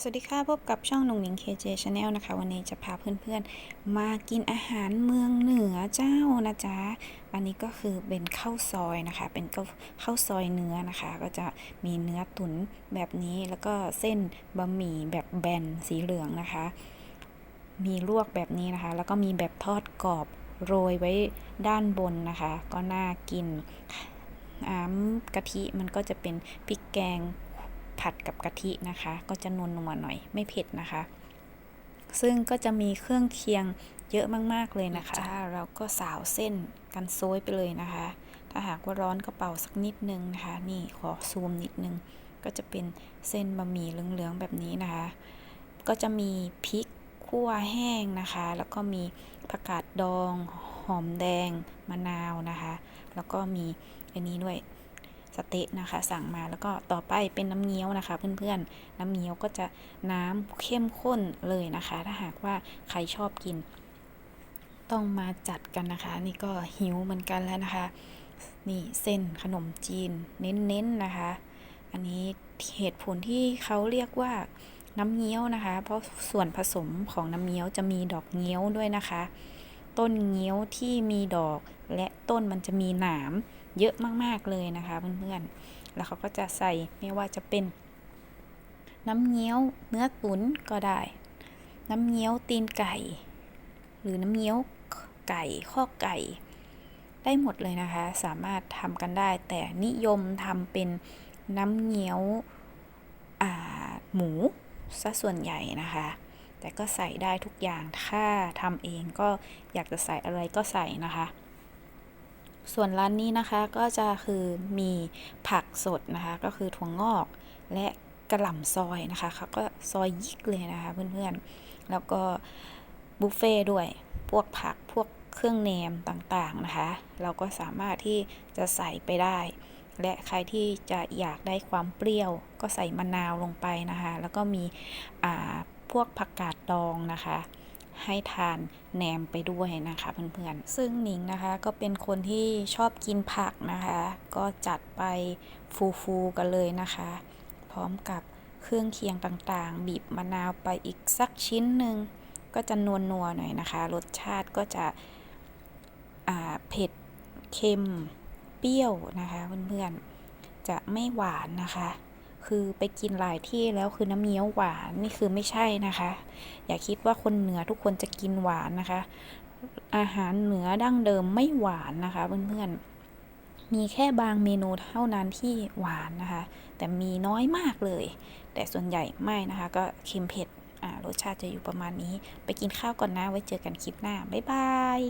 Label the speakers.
Speaker 1: สวัสดีค่ะ พบกับช่องหนุ่งหนิง KJ Channel นะคะ วันนี้จะพาเพื่อนๆ มากินอาหารเมืองเหนือเจ้านะจ๊ะ อันนี้ก็คือเป็นข้าวซอยนะคะ เป็นข้าวซอยเนื้อนะคะ ก็จะมีเนื้อตุ๋นแบบนี้แล้วก็เส้นบะหมี่แบบแบนสีเหลืองนะคะ มีลวกแบบนี้นะคะ แล้วก็มีแบบทอดกรอบโรยไว้ด้านบนนะคะ ก็น่ากินน้ำกะทิมันก็จะเป็นพริกแกง ผัดกับกะทินะคะ ก็จะนวลนัวหน่อยไม่เผ็ดนะคะ ซึ่งก็จะมีเครื่องเคียงเยอะมาก ๆ เลยนะคะ เราก็สาวเส้นกันโซยไปเลยนะคะ ถ้าหากว่าร้อนกระเป๋าสักนิดนึงนะคะ นี่ขอซูมนิดนึง ก็จะเป็นเส้นบะหมี่เหลือง ๆ แบบนี้นะคะ ก็จะมีพริกขั่วแห้งนะคะ แล้วก็มีผักกาดดอง หอมแดง มะนาวนะคะ แล้วก็มีอันนี้ด้วย สเต๊ะนะคะ สั่งมาแล้วก็ต่อไปเป็นน้ำเงี้ยวนะคะ เพื่อนๆ น้ำเงี้ยวก็จะน้ำเข้มข้นเลยนะคะ ถ้าหากว่าใครชอบกิน ต้องมาจัดกันนะคะ นี่ก็หิวเหมือนกันแล้วนะคะ นี่เส้นขนมจีนเน้นๆนนะคะ อันนี้เหตุผลที่เขาเรียกว่าน้ำเงี้ยวนะคะ เพราะส่วนผสมของน้ำเงี้ยวจะมีดอกเงี้ยวด้วยนะคะ ต้นเงี้ยวที่มีดอกและต้นมันจะมีหนาม เยอะมากๆเลยนะคะเพื่อนๆ แล้วเขาก็จะใส่ไม่ว่าจะเป็น น้ำเงี้ยวเนื้อตุ๋นก็ได้ น้ำเงี้ยวตีนไก่ หรือน้ำเงี้ยวไก่ข้อไก่ ได้หมดเลยนะคะ สามารถทำกันได้ แต่นิยมทำเป็นน้ำเงี้ยวหมูซะส่วนใหญ่นะคะ แต่ก็ใส่ได้ทุกอย่างถ้าทำเองก็อยากจะใส่อะไรก็ใส่นะคะ ส่วนร้านนี้นะคะก็จะคือมีผักสดนะคะ ก็คือถั่วงอกและกระหล่ำซอยนะคะเขาก็ซอยยิกเลยนะคะเพื่อนๆ แล้วก็บุฟเฟ่ด้วย พวกผักพวกเครื่องแหนมต่างๆนะคะ เราก็สามารถที่จะใส่ไปได้ และใครที่จะอยากได้ความเปรี้ยว ก็ใส่มะนาวลงไปนะคะ แล้วก็มีพวกผักกาดดองนะคะ ให้ทานแหนมไปด้วยนะคะเพื่อนๆ ซึ่งหนิงนะคะก็เป็นคนที่ชอบกินผักนะคะ ก็จัดไปฟูๆกันเลยนะคะ พร้อมกับเครื่องเคียงต่างๆ บีบมะนาวไปอีกสักชิ้นหนึ่งก็จะนวลๆหน่อยนะคะ รสชาติก็จะเผ็ดเค็ม เปรี้ยวนะคะเพื่อนๆ จะไม่หวานนะคะ คือไปกินหลายที่แล้วคือน้ำเงี้ยวหวานนี่คือไม่ใช่นะคะ อย่าคิดว่าคนเหนือทุกคนจะกินหวานนะคะ อาหารเหนือดั้งเดิมไม่หวานนะคะเพื่อนๆมีแค่บางเมนูเท่านั้นที่หวานนะคะ แต่มีน้อยมากเลย แต่ส่วนใหญ่ไม่นะคะ ก็เค็มเผ็ดรสชาติจะอยู่ประมาณนี้ ไปกินข้าวก่อนนะไว้เจอกันคลิปหน้าบ๊ายบาย